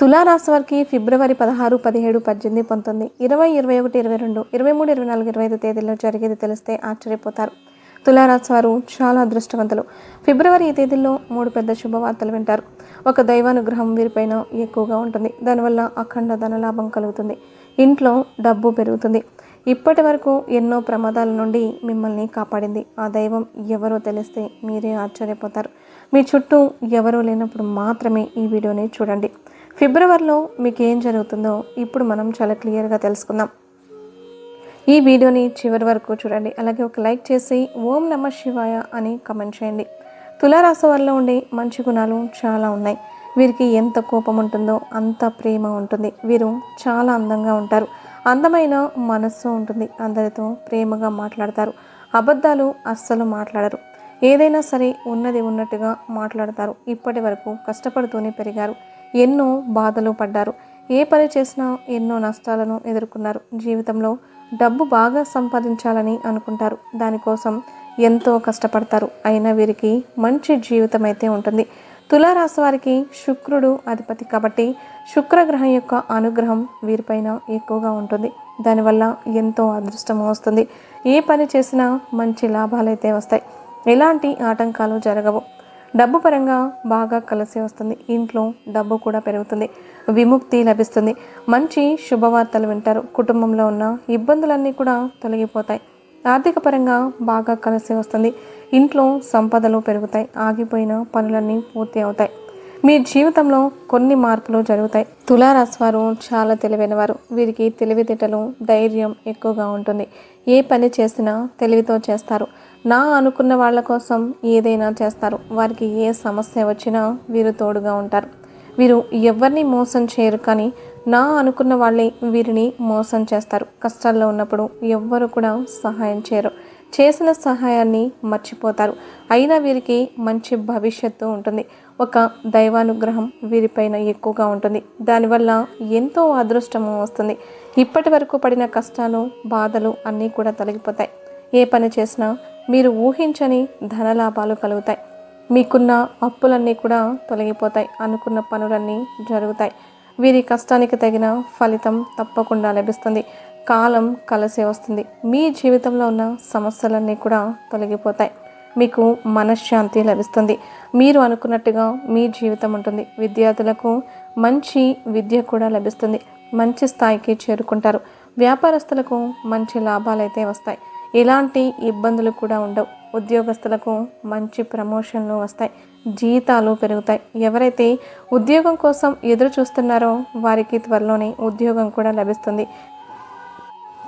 తులారాశి వారికి ఫిబ్రవరి పదహారు పదిహేడు పద్దెనిమిది పంతొమ్మిది ఇరవై ఇరవై ఒకటి ఇరవై రెండు ఇరవై మూడు ఇరవై నాలుగు ఇరవై ఐదు తేదీల్లో జరిగేది తెలిస్తే ఆశ్చర్యపోతారు. తులారాశి వారు చాలా అదృష్టవంతులు. ఫిబ్రవరి ఈ తేదీల్లో మూడు పెద్ద శుభవార్తలు వింటారు. ఒక దైవానుగ్రహం వీరిపైన ఎక్కువగా ఉంటుంది. దానివల్ల అఖండ ధనలాభం కలుగుతుంది. ఇంట్లో డబ్బు పెరుగుతుంది. ఇప్పటి వరకు ఎన్నో ప్రమాదాల నుండి మిమ్మల్ని కాపాడింది. ఆ దైవం ఎవరో తెలిస్తే మీరే ఆశ్చర్యపోతారు. మీ చుట్టూ ఎవరూ లేనప్పుడు మాత్రమే ఈ వీడియోని చూడండి. ఫిబ్రవరిలో మీకు ఏం జరుగుతుందో ఇప్పుడు మనం చాలా క్లియర్గా తెలుసుకుందాం. ఈ వీడియోని చివరి వరకు చూడండి. అలాగే ఒక లైక్ చేసి ఓం నమ శివాయ అని కమెంట్ చేయండి. తులారాశి వారిలో ఉండే మంచి గుణాలు చాలా ఉన్నాయి. వీరికి ఎంత కోపం ఉంటుందో అంత ప్రేమ ఉంటుంది. వీరు చాలా అందంగా ఉంటారు. అందమైన మనస్సు ఉంటుంది. అందరితో ప్రేమగా మాట్లాడతారు. అబద్ధాలు అస్సలు మాట్లాడరు. ఏదైనా సరే ఉన్నది ఉన్నట్టుగా మాట్లాడతారు. ఇప్పటి వరకు కష్టపడుతూనే పెరిగారు. ఎన్నో బాధలు పడ్డారు. ఏ పని చేసినా ఎన్నో నష్టాలను ఎదుర్కొన్నారు. జీవితంలో డబ్బు బాగా సంపాదించాలని అనుకుంటారు. దానికోసం ఎంతో కష్టపడతారు. అయినా వీరికి మంచి జీవితం అయితే ఉంటుంది. తులారాశి వారికి శుక్రుడు అధిపతి కాబట్టి శుక్రగ్రహం యొక్క అనుగ్రహం వీరిపైన ఎక్కువగా ఉంటుంది. దానివల్ల ఎంతో అదృష్టం వస్తుంది. ఏ పని చేసినా మంచి లాభాలైతే వస్తాయి. ఎలాంటి ఆటంకాలు జరగవు. డబ్బు పరంగా బాగా కలిసి వస్తుంది. ఇంట్లో డబ్బు కూడా పెరుగుతుంది. విముక్తి లభిస్తుంది. మంచి శుభవార్తలు వింటారు. కుటుంబంలో ఉన్న ఇబ్బందులన్నీ కూడా తొలగిపోతాయి. ఆర్థిక పరంగా బాగా కలిసి వస్తుంది. ఇంట్లో సంపదలు పెరుగుతాయి. ఆగిపోయిన పనులన్నీ పూర్తి అవుతాయి. మీ జీవితంలో కొన్ని మార్పులు జరుగుతాయి. తులారాశి వారు చాలా తెలివైన వారు వీరికి తెలివితేటలు ధైర్యం ఎక్కువగా ఉంటుంది. ఏ పని చేసినా తెలివితో చేస్తారు. నా అనుకున్న వాళ్ళ కోసం ఏదైనా చేస్తారు. వారికి ఏ సమస్య వచ్చినా వీరు తోడుగా ఉంటారు. వీరు ఎవరిని మోసం చేయరు కానీ నా అనుకున్న వాళ్ళే వీరిని మోసం చేస్తారు. కష్టాల్లో ఉన్నప్పుడు ఎవ్వరు కూడా సహాయం చేయరు. చేసిన సహాయాన్ని మర్చిపోతారు. అయినా వీరికి మంచి భవిష్యత్తు ఉంటుంది. ఒక దైవానుగ్రహం వీరిపైన ఎక్కువగా ఉంటుంది. దానివల్ల ఎంతో అదృష్టము వస్తుంది. ఇప్పటి వరకు పడిన కష్టాలు బాధలు అన్నీ కూడా తొలగిపోతాయి. ఏ పని చేసినా మీరు ఊహించని ధనలాభాలు కలుగుతాయి. మీకున్న అప్పులన్నీ కూడా తొలగిపోతాయి. అనుకున్న పనులన్నీ జరుగుతాయి. వీరి కష్టానికి తగిన ఫలితం తప్పకుండా లభిస్తుంది. కాలం కలిసి వస్తుంది. మీ జీవితంలో ఉన్న సమస్యలన్నీ కూడా తొలగిపోతాయి. మీకు మనశ్శాంతి లభిస్తుంది. మీరు అనుకున్నట్టుగా మీ జీవితం ఉంటుంది. విద్యార్థులకు మంచి విద్య కూడా లభిస్తుంది. మంచి స్థాయికి చేరుకుంటారు. వ్యాపారస్తులకు మంచి లాభాలు అయితే వస్తాయి. ఎలాంటి ఇబ్బందులు కూడా ఉండవు. ఉద్యోగస్తులకు మంచి ప్రమోషన్లు వస్తాయి జీతాలు పెరుగుతాయి. ఎవరైతే ఉద్యోగం కోసం ఎదురు చూస్తున్నారో వారికి త్వరలోనే ఉద్యోగం కూడా లభిస్తుంది.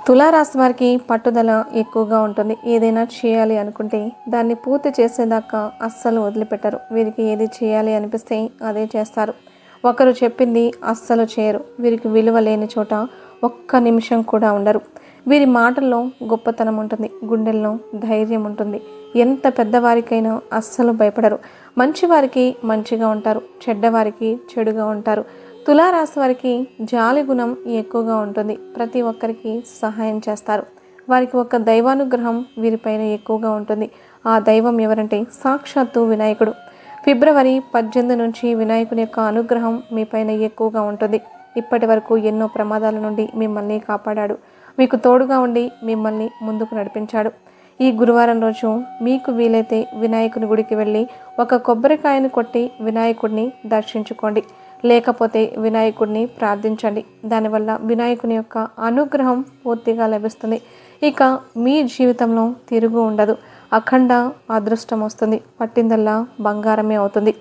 తులారాశి వారికి పట్టుదల ఎక్కువగా ఉంటుంది. ఏదైనా చేయాలి అనుకుంటే దాన్ని పూర్తి చేసేదాకా అస్సలు వదిలిపెట్టరు. వీరికి ఏది చేయాలి అనిపిస్తే అదే చేస్తారు. ఒకరు చెప్పింది అస్సలు చేయరు. వీరికి విలువ లేని చోట ఒక్క నిమిషం కూడా ఉండరు. వీరి మాటల్లో గొప్పతనం ఉంటుంది గుండెల్లో ధైర్యం ఉంటుంది. ఎంత పెద్దవారికైనా అస్సలు భయపడరు. మంచివారికి మంచిగా ఉంటారు చెడ్డవారికి చెడుగా ఉంటారు. తులారాశి వారికి జాలి గుణం ఎక్కువగా ఉంటుంది. ప్రతి ఒక్కరికి సహాయం చేస్తారు. వారికి ఒక దైవానుగ్రహం వీరిపైన ఎక్కువగా ఉంటుంది. ఆ దైవం ఎవరంటే సాక్షాత్తు వినాయకుడు. ఫిబ్రవరి పద్దెనిమిది నుంచి వినాయకుని యొక్క అనుగ్రహం మీపైన ఎక్కువగా ఉంటుంది. ఇప్పటి వరకు ఎన్నో ప్రమాదాల నుండి మిమ్మల్ని కాపాడాడు. మీకు తోడుగా ఉండి మిమ్మల్ని ముందుకు నడిపించాడు. ఈ గురువారం రోజు మీకు వీలైతే వినాయకుని గుడికి వెళ్ళి ఒక కొబ్బరికాయను కొట్టి వినాయకుడిని దర్శించుకోండి. లేకపోతే వినాయకుడిని ప్రార్థించండి. దానివల్ల వినాయకుని యొక్క అనుగ్రహం పూర్తిగా లభిస్తుంది. ఇక మీ జీవితంలో తిరుగు ఉండదు. అఖండ అదృష్టం వస్తుంది. పట్టిందల్లా బంగారమే అవుతుంది.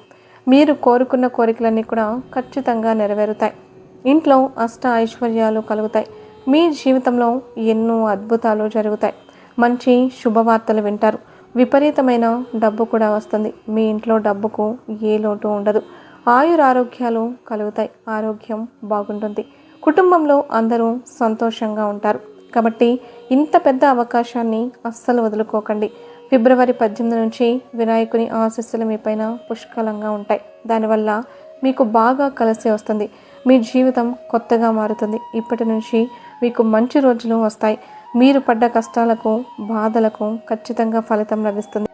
మీరు కోరుకున్న కోరికలన్నీ కూడా ఖచ్చితంగా నెరవేరుతాయి. ఇంట్లో అష్ట ఐశ్వర్యాలు కలుగుతాయి. మీ జీవితంలో ఎన్నో అద్భుతాలు జరుగుతాయి. మంచి శుభవార్తలు వింటారు. విపరీతమైన డబ్బు కూడా వస్తుంది. మీ ఇంట్లో డబ్బుకు ఏ లోటు ఉండదు. ఆయురారోగ్యాలు కలుగుతాయి. ఆరోగ్యం బాగుంటుంది. కుటుంబంలో అందరూ సంతోషంగా ఉంటారు. కాబట్టి ఇంత పెద్ద అవకాశాన్ని అస్సలు వదులుకోకండి. ఫిబ్రవరి పద్దెనిమిది నుంచి వినాయకుని ఆశస్సులు మీపైన పుష్కలంగా ఉంటాయి. దానివల్ల మీకు బాగా కలిసి వస్తుంది. మీ జీవితం కొత్తగా మారుతుంది. ఇప్పటి నుంచి మీకు మంచి రోజులు వస్తాయి. మీరు పడ్డ కష్టాలకు బాధలకు ఖచ్చితంగా ఫలితం లభిస్తుంది.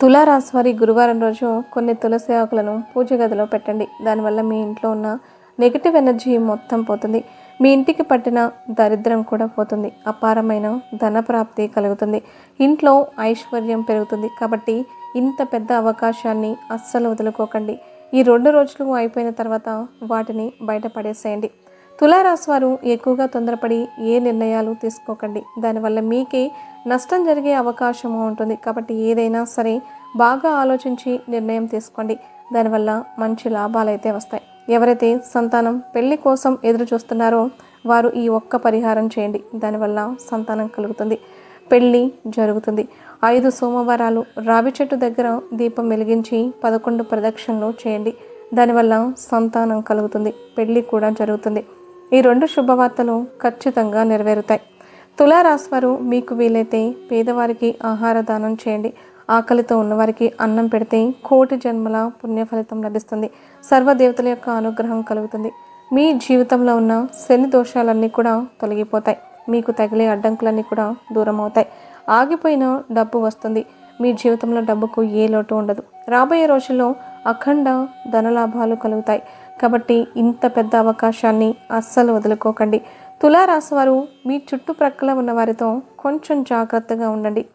తులారాశి వారి గురువారం రోజు కొన్ని తులసి ఆకులను పూజ గదిలో పెట్టండి. దానివల్ల మీ ఇంట్లో ఉన్న నెగిటివ్ ఎనర్జీ మొత్తం పోతుంది. మీ ఇంటికి పట్టిన దరిద్రం కూడా పోతుంది. అపారమైన ధన ప్రాప్తి కలుగుతుంది. ఇంట్లో ఐశ్వర్యం పెరుగుతుంది కాబట్టి ఇంత పెద్ద అవకాశాన్ని అస్సలు వదులుకోకండి. ఈ రెండు రోజులు అయిపోయిన తర్వాత వాటిని బయటపడేసేయండి తులారాశి వారు ఎక్కువగా తొందరపడి ఏ నిర్ణయాలు తీసుకోకండి. దానివల్ల మీకే నష్టం జరిగే అవకాశం ఉంటుంది. కాబట్టి ఏదైనా సరే బాగా ఆలోచించి నిర్ణయం తీసుకోండి. దానివల్ల మంచి లాభాలు అయితే వస్తాయి. ఎవరైతే సంతానం పెళ్ళి కోసం ఎదురు చూస్తున్నారో వారు ఈ ఒక్క పరిహారం చేయండి. దానివల్ల సంతానం కలుగుతుంది. పెళ్ళి జరుగుతుంది. ఐదు సోమవారాలు రావి చెట్టు దగ్గర దీపం వెలిగించి పదకొండు ప్రదక్షిణలు చేయండి. దానివల్ల సంతానం కలుగుతుంది. పెళ్ళి కూడా జరుగుతుంది. ఈ రెండు శుభవార్తలు ఖచ్చితంగా నెరవేరుతాయి. తులారాశివారు మీకు వీలైతే పేదవారికి ఆహార దానం చేయండి. ఆకలితో ఉన్నవారికి అన్నం పెడితే కోటి జన్మల పుణ్యఫలితం లభిస్తుంది. సర్వదేవతల యొక్క అనుగ్రహం కలుగుతుంది. మీ జీవితంలో ఉన్న శని దోషాలన్నీ కూడా తొలగిపోతాయి. మీకు తగిలే అడ్డంకులన్నీ కూడా దూరం అవుతాయి. ఆగిపోయిన డబ్బు వస్తుంది. మీ జీవితంలో డబ్బుకు ఏ లోటు ఉండదు. రాబోయే రోజుల్లో అఖండ ధనలాభాలు కలుగుతాయి. కాబట్టి ఇంత పెద్ద అవకాశాన్ని అస్సలు వదులుకోకండి. తులారాశి వారు మీ చుట్టుప్రక్కల ఉన్న వారితో కొంచెం జాగ్రత్తగా ఉండండి.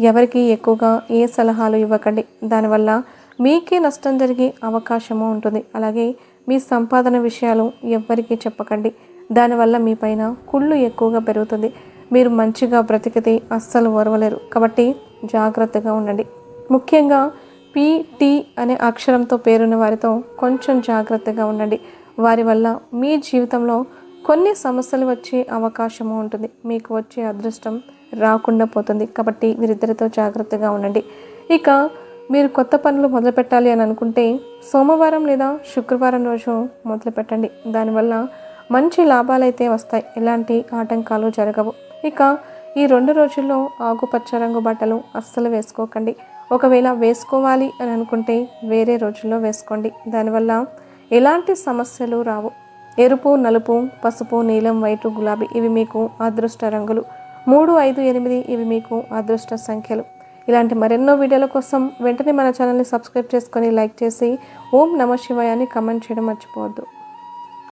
ఎవరికి ఎక్కువగా ఏ సలహాలు ఇవ్వకండి. దానివల్ల మీకే నష్టం జరిగే అవకాశము ఉంటుంది. అలాగే మీ సంపాదన విషయాలు ఎవ్వరికీ చెప్పకండి. దానివల్ల మీ పైన కుళ్ళు ఎక్కువగా పెరుగుతుంది. మీరు మంచిగా బ్రతికితే అస్సలు ఓర్వలేరు కాబట్టి జాగ్రత్తగా ఉండండి. ముఖ్యంగా పిటి అనే అక్షరంతో పేరున్న వారితో కొంచెం జాగ్రత్తగా ఉండండి. వారి వల్ల మీ జీవితంలో కొన్ని సమస్యలు వచ్చే అవకాశము ఉంటుంది. మీకు వచ్చే అదృష్టం రాకుండా పోతుంది. కాబట్టి వీరిద్దరితో జాగ్రత్తగా ఉండండి. ఇక మీరు కొత్త పనులు మొదలు పెట్టాలి అని అనుకుంటే సోమవారం లేదా శుక్రవారం రోజు మొదలు పెట్టండి దానివల్ల మంచి లాభాలైతే వస్తాయి. ఎలాంటి ఆటంకాలు జరగవు. ఇక ఈ రెండు రోజుల్లో ఆకుపచ్చ రంగు బట్టలు అస్సలు వేసుకోకండి. ఒకవేళ వేసుకోవాలి అని అనుకుంటే వేరే రోజుల్లో వేసుకోండి. దానివల్ల ఎలాంటి సమస్యలు రావు. ఎరుపు నలుపు పసుపు నీలం వైటు గులాబీ ఇవి మీకు అదృష్ట రంగులు. మూడు ఐదు ఎనిమిది ఇవి మీకు అదృష్ట సంఖ్యలు. ఇలాంటి మరెన్నో వీడియోల కోసం వెంటనే మన ఛానల్ని సబ్స్క్రైబ్ చేసుకొని లైక్ చేసి ఓం నమ శివాయాన్ని కమెంట్ చేయడం మర్చిపోవద్దు.